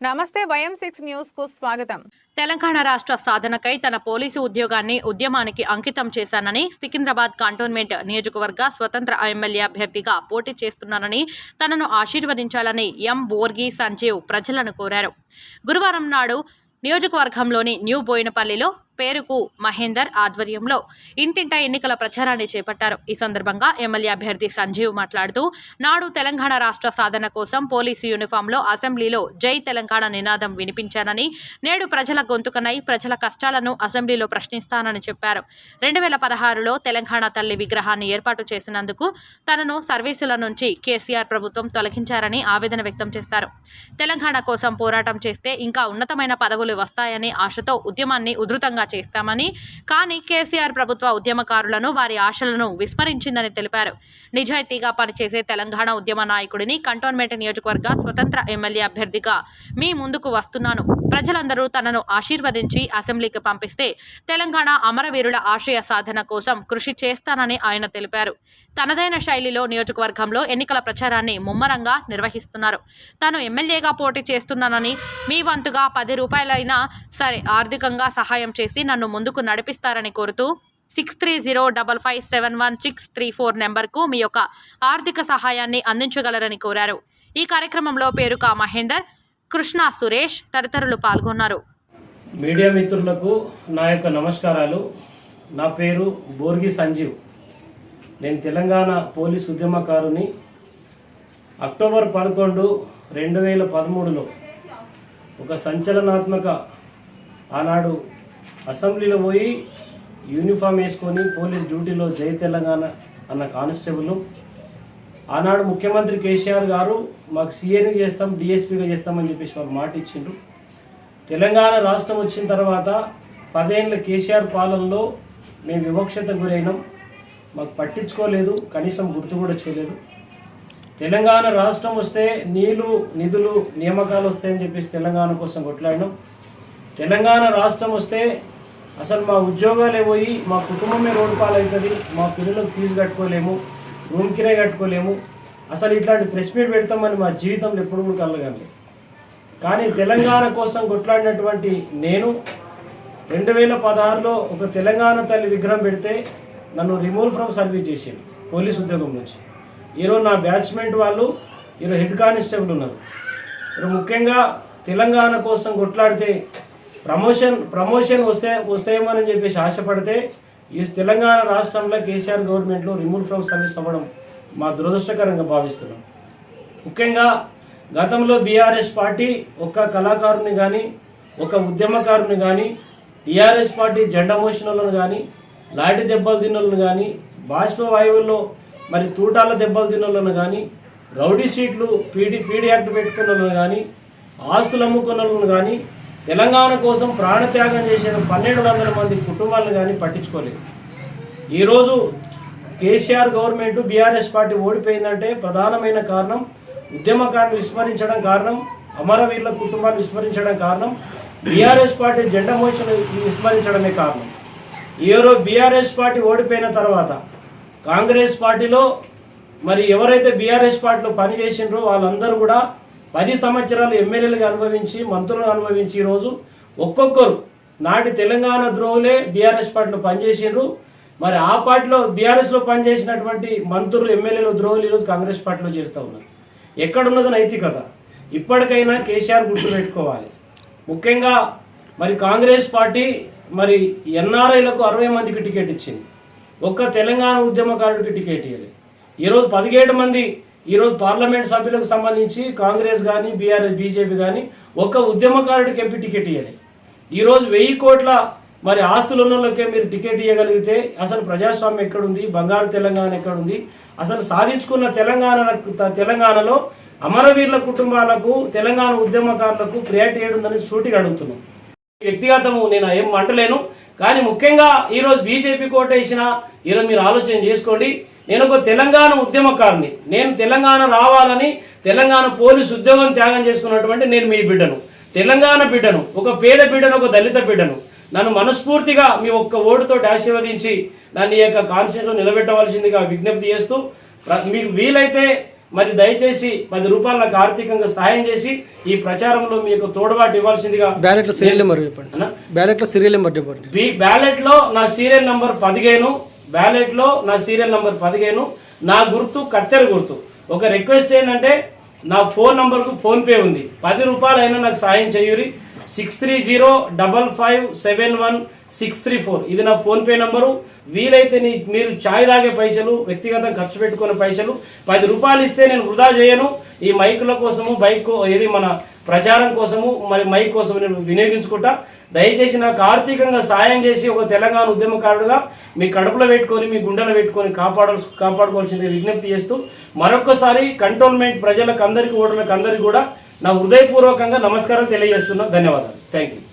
నమస్తే వయం సిక్స్ న్యూస్కు స్వాగతం. తెలంగాణ రాష్ట్ర సాధనకై తన పోలీసు ఉద్యోగాన్ని ఉద్యమానికి అంకితం చేశానని సికింద్రాబాద్ కంటోన్మెంట్ నియోజకవర్గ స్వతంత్ర ఎమ్మెల్యే అభ్యర్థిగా పోటీ చేస్తున్నానని తనను ఆశీర్వదించాలని ఎం బోర్గి సంజీవ్ ప్రజలను కోరారు. గురువారం నాడు నియోజకవర్గంలోని న్యూ బోయినపల్లిలో పేరుకు మహేందర్ ఆధ్వర్యంలో ఇంటింటా ఎన్నికల ప్రచారాన్ని చేపట్టారు. ఈ సందర్భంగా ఎమ్మెల్యే అభ్యర్థి సంజీవ్ మాట్లాడుతూ నాడు తెలంగాణ రాష్ట్ర సాధన కోసం పోలీసు యూనిఫామ్లో అసెంబ్లీలో జై తెలంగాణ నినాదం వినిపించానని నేడు ప్రజల గొంతుకనై ప్రజల కష్టాలను అసెంబ్లీలో ప్రశ్నిస్తానని చెప్పారు. రెండు వేల పదహారులో తెలంగాణ తల్లి విగ్రహాన్ని ఏర్పాటు చేసినందుకు తనను సర్వీసుల నుంచి కేసీఆర్ ప్రభుత్వం తొలగించారని ఆవేదన వ్యక్తం చేస్తారు. తెలంగాణ కోసం పోరాటం చేస్తే ఇంకా ఉన్నతమైన పదవులు వస్తాయని ఆశతో ఉద్యమాన్ని ఉధృతంగా చేస్తామని. కానీ కేసీఆర్ ప్రభుత్వ ఉద్యమకారులను వారి ఆశలను విస్మరించిందని తెలిపారు. నిజాయితీగా పనిచేసే తెలంగాణ ఉద్యమ నాయకుడిని కంటోన్మెంట్ నియోజకవర్గ స్వతంత్ర ఎమ్మెల్యే అభ్యర్థిగా మీ ముందుకు వస్తున్నాను. ప్రజలందరూ తనను ఆశీర్వదించి అసెంబ్లీకి పంపిస్తే తెలంగాణ అమరవీరుల ఆశయ సాధన కోసం కృషి చేస్తానని ఆయన తెలిపారు. తనదైన శైలిలో నియోజకవర్గంలో ఎన్నికల ప్రచారాన్ని ముమ్మరంగా నిర్వహిస్తున్నారు. తాను ఎమ్మెల్యేగా పోటీ చేస్తున్నానని మీ వంతుగా పది రూపాయలైనా సరే ఆర్థికంగా సహాయం చేసి నన్ను ముందుకు నడిపిస్తారని కోరుతూ six three zero double five seven one six three four నెంబర్కు మీ యొక్క ఆర్థిక సహాయాన్ని అందించగలరని కోరారు. ఈ కార్యక్రమంలో పేరుక మహేందర్ కృష్ణ సురేష్ తదితరులు పాల్గొన్నారు. మీడియా మిత్రులకు నా యొక్క నమస్కారాలు. నా పేరు బోర్గి సంజీవ్. నేను తెలంగాణ పోలీస్ ఉద్యమకారుని. అక్టోబర్ పదకొండు రెండు వేల పదమూడులో ఒక సంచలనాత్మక ఆనాడు అసెంబ్లీలో పోయి యూనిఫామ్ వేసుకొని పోలీస్ డ్యూటీలో జై తెలంగాణ అన్న కానిస్టేబుల్ ఆనాడు ముఖ్యమంత్రి కేసీఆర్ గారు మాకు సీఏని చేస్తాం డిఎస్పీగా చేస్తామని చెప్పేసి వాళ్ళు మాట ఇచ్చిండ్రు. తెలంగాణ రాష్ట్రం వచ్చిన తర్వాత పదేళ్ళ కేసీఆర్ పాలనలో మేము వివక్షత గురైనాం. మాకు పట్టించుకోలేదు కనీసం గుర్తు కూడా చేయలేదు. తెలంగాణ రాష్ట్రం వస్తే నీళ్ళు నిధులు నియామకాలు వస్తాయని చెప్పేసి తెలంగాణ కోసం కొట్లాడినాం. తెలంగాణ రాష్ట్రం వస్తే అసలు మా ఉద్యోగాలే పోయి మా కుటుంబమే రోడ్డు పాలవుతుంది మా పిల్లలకు ఫీజు కట్టుకోలేము రూమ్ కిరాయి కట్టుకోలేము. అసలు ఇట్లాంటి ప్రెస్ మీట్ పెడతామని మా జీవితంలో ఎప్పుడు కూడా కానీ తెలంగాణ కోసం కొట్లాడినటువంటి నేను రెండు వేల పదహారులో ఒక తెలంగాణ తల్లి విగ్రహం పెడితే నన్ను రిమూవ్ ఫ్రమ్ సర్వీస్ చేసింది పోలీస్ ఉద్యోగం నుంచి. ఈరోజు నా బ్యాచ్మెంట్ వాళ్ళు ఈరోజు హెడ్ కానిస్టేబుల్ ఉన్నారు. ఇప్పుడు ముఖ్యంగా తెలంగాణ కోసం కొట్లాడితే ప్రమోషన్ ప్రమోషన్ వస్తే వస్తాయేమని చెప్పేసి ఆశపడితే ఈ తెలంగాణ రాష్ట్రంలో కేసీఆర్ గవర్నమెంట్లో రిమూవ్ ఫ్రమ్ సర్వీస్ అవ్వడం మా దురదృష్టకరంగా భావిస్తున్నాం. ముఖ్యంగా గతంలో బీఆర్ఎస్ పార్టీ ఒక్క కళాకారుని కానీ ఒక ఉద్యమకారుని కానీ టీఆర్ఎస్ పార్టీ జెండా మోసిన కానీ లాటి దెబ్బలు తిన్నోళ్ళని కానీ బాష్ప వాయువుల్లో మరి తూటాల దెబ్బలు తిన్నోళ్ళని కానీ రౌడీ సీట్లు పీడీ పీడీ యాక్ట్ పెట్టుకున్న కానీ ఆస్తులు అమ్ముకున్న కానీ తెలంగాణ కోసం ప్రాణత్యాగం చేసిన పన్నెండు వందల మంది కుటుంబాలను కానీ పట్టించుకోలేదు. ఈరోజు కేసీఆర్ గవర్నమెంట్ బీఆర్ఎస్ పార్టీ ఓడిపోయిందంటే ప్రధానమైన కారణం ఉద్యమకాన్ని విస్మరించడం కారణం అమరవీరుల కుటుంబాన్ని విస్మరించడం కారణం బీఆర్ఎస్ పార్టీ జెండా మోషన్ విస్మరించడమే కారణం. ఈరోజు బీఆర్ఎస్ పార్టీ ఓడిపోయిన తర్వాత కాంగ్రెస్ పార్టీలో మరి ఎవరైతే బీఆర్ఎస్ పార్టీలో పనిచేసిండ్రో వాళ్ళందరూ కూడా పది సంవత్సరాలు ఎమ్మెల్యేలుగా అనుభవించి మంత్రులను అనుభవించి ఈరోజు ఒక్కొక్కరు నాటి తెలంగాణ ద్రోహులే బీఆర్ఎస్ పార్టీలో పనిచేసిండ్రు. మరి ఆ పార్టీలో బీఆర్ఎస్లో పనిచేసినటువంటి మంత్రులు ఎమ్మెల్యేలు ద్రోహులు ఈరోజు కాంగ్రెస్ పార్టీలో చేస్తూ ఉన్నారు. ఎక్కడున్నది నైతికత. ఇప్పటికైనా కేసీఆర్ గుర్తు పెట్టుకోవాలి. ముఖ్యంగా మరి కాంగ్రెస్ పార్టీ మరి ఎన్ఆర్ఐలకు అరవై మందికి టికెట్ ఇచ్చింది. ఒక్క తెలంగాణ ఉద్యమకారుడికి టికెట్ ఇవ్వలేదు ఈరోజు పదిహేడు మంది ఈరోజు పార్లమెంట్ సభ్యులకు సంబంధించి కాంగ్రెస్ కానీ బీఆర్ఎస్ బీజేపీ కానీ ఒక్క ఉద్యమకారుడికి ఎంపీ టికెట్ ఇవ్వలేదు ఈరోజు వెయ్యి కోట్ల మరి ఆస్తులు ఉన్నోళ్ళకే మీరు టికెట్ ఇవ్వగలిగితే అసలు ప్రజాస్వామ్యం ఎక్కడుంది? బంగారు తెలంగాణ ఎక్కడుంది? అసలు సాధించుకున్న తెలంగాణ తెలంగాణలో అమరవీరుల కుటుంబాలకు తెలంగాణ ఉద్యమకారులకు ప్రియారిటీ ఏడుందని సూటిగా అడుగుతున్నాం. వ్యక్తిగతము నేను ఏం అంటలేను. కానీ ముఖ్యంగా ఈరోజు బీజేపీ కోటేసిన ఈరోజు మీరు ఆలోచన చేసుకోండి. నేను ఒక తెలంగాణ ఉద్యమకారుని. నేను తెలంగాణ రావాలని తెలంగాణ పోలీసు ఉద్యోగం త్యాగం చేసుకున్నటువంటి నేను మీ బిడ్డను. తెలంగాణ బిడ్డను ఒక పేద బిడ్డను ఒక దళిత బిడ్డను. నన్ను మనస్ఫూర్తిగా మీ ఒక్క ఓటుతో ఆశీర్వదించి నన్ను ఈ యొక్క కాన్స్టిట్యూషన్ నిలబెట్టవలసిందిగా విజ్ఞప్తి చేస్తూ మీకు వీలైతే మరి దయచేసి పది రూపాయలు నాకు ఆర్థికంగా సహాయం చేసి ఈ ప్రచారంలో మీకు తోడుబాటు ఇవ్వాల్సిందిగా బ్యాలెట్లో సీరియల్ నెంబర్ చెప్పండి అన్నా? బ్యాలెట్లో సీరియల్ నెంబర్ చెప్పండి బ్యాలెట్లో నా సీరియల్ నంబర్ పదిహేను బ్యాలెట్లో నా సీరియల్ నంబర్ పదిహేను నా గుర్తు కత్తెర గుర్తు. ఒక రిక్వెస్ట్ ఏంటంటే నా ఫోన్ నంబర్కు ఫోన్పే ఉంది. పది రూపాయలైనా నాకు సాయం చేయూరి. Six three zero double five seven one six three four ఇది నా ఫోన్పే నంబరు. వీలైతే నీ మీరు చాయ్ తాగే పైసలు వ్యక్తిగతంగా ఖర్చు పెట్టుకునే పైసలు పది రూపాయలు ఇస్తే నేను వృధా చేయను. ఈ మైకుల కోసము బైక్ ఏది మన ప్రచారం కోసము మరి మైక్ కోసం నేను వినియోగించుకుంటా. దయచేసి నాకు ఆర్థికంగా సాయం చేసి ఒక తెలంగాణ ఉద్యమకారుడుగా మీ కడుపులో పెట్టుకొని మీ గుండెలో పెట్టుకొని కాపాడ కాపాడుకోవాల్సింది విజ్ఞప్తి చేస్తూ మరొకసారి కంటోన్మెంట్ ప్రజలకు అందరికీ ఓటర్లకు అందరికీ కూడా నా హృదయపూర్వకంగా నమస్కారం తెలియజేస్తున్నా. ధన్యవాదాలు. Thank you